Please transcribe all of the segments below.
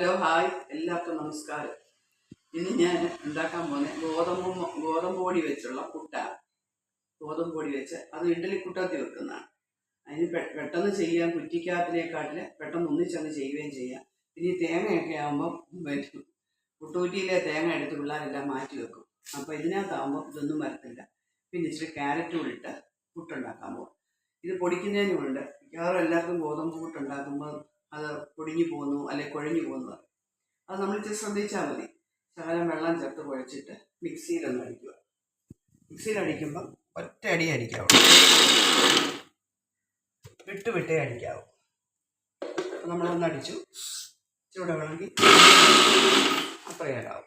Hello hi. എല്ലാവർക്കും നമസ്കാരം. ഇന്ന് ഞാൻ ഉണ്ടാക്കാൻ പോകുന്നത് ഗോതമ്പ് ഗോതമ്പ് പൊടി വെച്ചുള്ള പുട്ടാണ്. ഗോതമ്പ് പൊടി വെച്ച് അത് ഇഡ്ഡലി കുട്ടത്തി വെക്കുന്നതാണ്. അതിന് പെട്ടെന്ന് ചെയ്യാൻ കുറ്റിക്കാത്തിനേക്കാട്ടിൽ പെട്ടെന്ന് ഒന്നിച്ചങ്ങ് ചെയ്യുകയും ചെയ്യാം. പിന്നെ തേങ്ങയൊക്കെ ആകുമ്പം വരും കുട്ടൂറ്റിയിലെ തേങ്ങ എടുത്ത് പിള്ളേരെല്ലാം മാറ്റി വെക്കും. അപ്പോൾ ഇതിനകത്താകുമ്പോൾ ഇതൊന്നും വരത്തില്ല. പിന്നെ ഇച്ചിരി ക്യാരറ്റ് ഇട്ട് പുട്ടുണ്ടാക്കാൻ പോകും. ഇത് പൊടിക്കുന്നതിനുമുണ്ട് മിക്കവാറും എല്ലാവർക്കും ഗോതമ്പ് പുട്ടുണ്ടാക്കുമ്പോൾ അത് പൊടിഞ്ഞു പോകുന്നു അല്ലെങ്കിൽ കുഴഞ്ഞു പോകുന്നു. അത് നമ്മൾ ഇച്ചിരി ശ്രദ്ധിച്ചാൽ മതി. ശകലം വെള്ളം ചേർത്ത് കുഴച്ചിട്ട് മിക്സിയിലൊന്ന് അടിക്കുക. മിക്സിയിൽ അടിക്കുമ്പം ഒറ്റ അടി അടിക്കാവും. വിട്ട് വിട്ടേ അടിക്കാവും. നമ്മളൊന്ന് അടിച്ചു. ചൂടെ വേണമെങ്കിൽ അത്രയേലാവും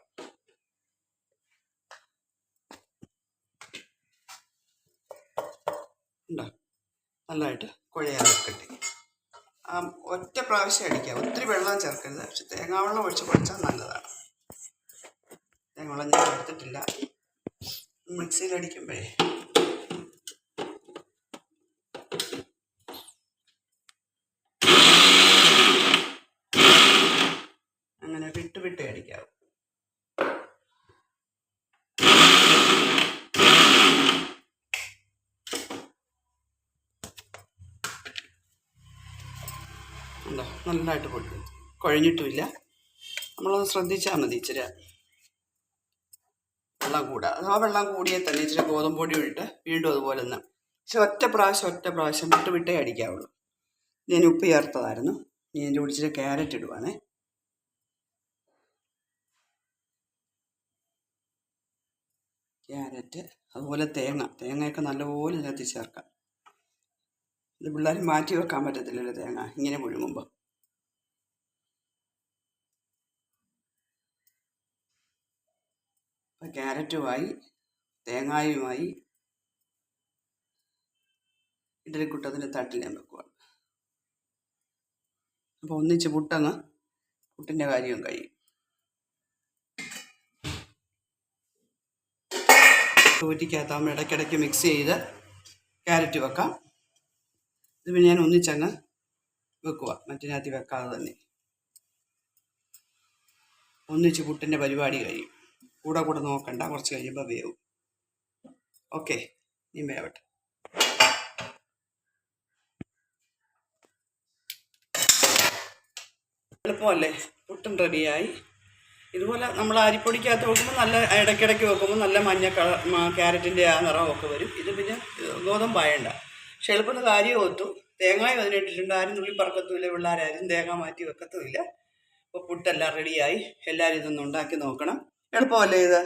ഉണ്ടോ? നല്ലതായിട്ട് കുഴയാതെ കിട്ടി. ഒറ്റ പ്രാവശ്യം അടിക്കുക ഒത്തിരി വെള്ളം ചേർക്കരുത്. പക്ഷെ തേങ്ങാവെള്ളം ഒഴിച്ച് കുഴച്ചാൽ നല്ലതാണ്. തേങ്ങാവെള്ളം ഞാൻ എടുത്തിട്ടില്ല. മിക്സിയിൽ അടിക്കുമ്പോഴേ അങ്ങനെ വിട്ട് വിട്ട് അടിക്കാവും ഉണ്ടോ നല്ലതായിട്ട് പൊട്ടും. കുഴഞ്ഞിട്ടുമില്ല. നമ്മളൊന്ന് ശ്രദ്ധിച്ചാൽ മതി ഇച്ചിരി വെള്ളം കൂടുക ആ വെള്ളം കൂടിയേ തന്നെ ഇച്ചിരി ഗോതമ്പ് പൊടി ഇട്ട് വീണ്ടും അതുപോലെ തന്നെ പക്ഷെ ഒറ്റ പ്രാവശ്യം ഒറ്റ പ്രാവശ്യം വിട്ട് വിട്ടേ അടിക്കാവുള്ളൂ. ഞാൻ ഉപ്പ് ചേർത്തതായിരുന്നു. ഞാൻ എന്റെ കൂടി ഇച്ചിരി ക്യാരറ്റ് ഇടുവാണേ. ക്യാരറ്റ് അതുപോലെ തേങ്ങ. തേങ്ങയൊക്കെ നല്ലപോലെ ഇതിനകത്ത് ചേർക്കാം. ഇത് പിള്ളേർ മാറ്റി വെക്കാൻ പറ്റത്തില്ലല്ലോ തേങ്ങ. ഇങ്ങനെ പുഴുങ്ങുമ്പോൾ ക്യാരറ്റുമായി തേങ്ങായുമായി ഇഡലിക്കുട്ടത്തിന്റെ തട്ടിൽ ഞാൻ വെക്കുവാണ്. അപ്പോൾ ഒന്നിച്ച് പുട്ടങ്ങ് പുട്ടിന്റെ കാര്യവും കഴിയും. ഊറ്റിക്കകത്താകുമ്പോൾ ഇടയ്ക്കിടയ്ക്ക് മിക്സ് ചെയ്ത് ക്യാരറ്റ് വെക്കാം. ഇത് പിന്നെ ഞാൻ ഒന്നിച്ചങ്ങ് വെക്കുക മറ്റിനകത്ത് വെക്കാതെ തന്നെ. ഒന്നിച്ച് പുട്ടിന്റെ പരിപാടി കഴിയും. കൂടെ കൂടെ നോക്കണ്ട കുറച്ച് കഴിയുമ്പോൾ വേവും. ഓക്കെ നീ വേവട്ടെ. എളുപ്പമല്ലേ? പുട്ടും റെഡിയായി. ഇതുപോലെ നമ്മൾ അരിപ്പൊടിക്കകത്ത് വെക്കുമ്പോൾ നല്ല ഇടയ്ക്കിടയ്ക്ക് വെക്കുമ്പോൾ നല്ല മഞ്ഞ കളർ ക്യാരറ്റിന്റെ ആ നിറമൊക്കെ വരും. ഇത് പിന്നെ ഗോതമ്പായണ്ട പക്ഷെ എളുപ്പത്തിൽ കാര്യം ഒത്തു. തേങ്ങായും അതിനിട്ടിട്ടുണ്ട് ആരും തുള്ളി പറക്കത്തുമില്ല പിള്ളേരാരും തേങ്ങ മാറ്റി വെക്കത്തുമില്ല. അപ്പോൾ പുട്ടെല്ലാം റെഡിയായി. എല്ലാവരും ഇതൊന്നും ഉണ്ടാക്കി നോക്കണം. എളുപ്പമല്ലേ ഇത്?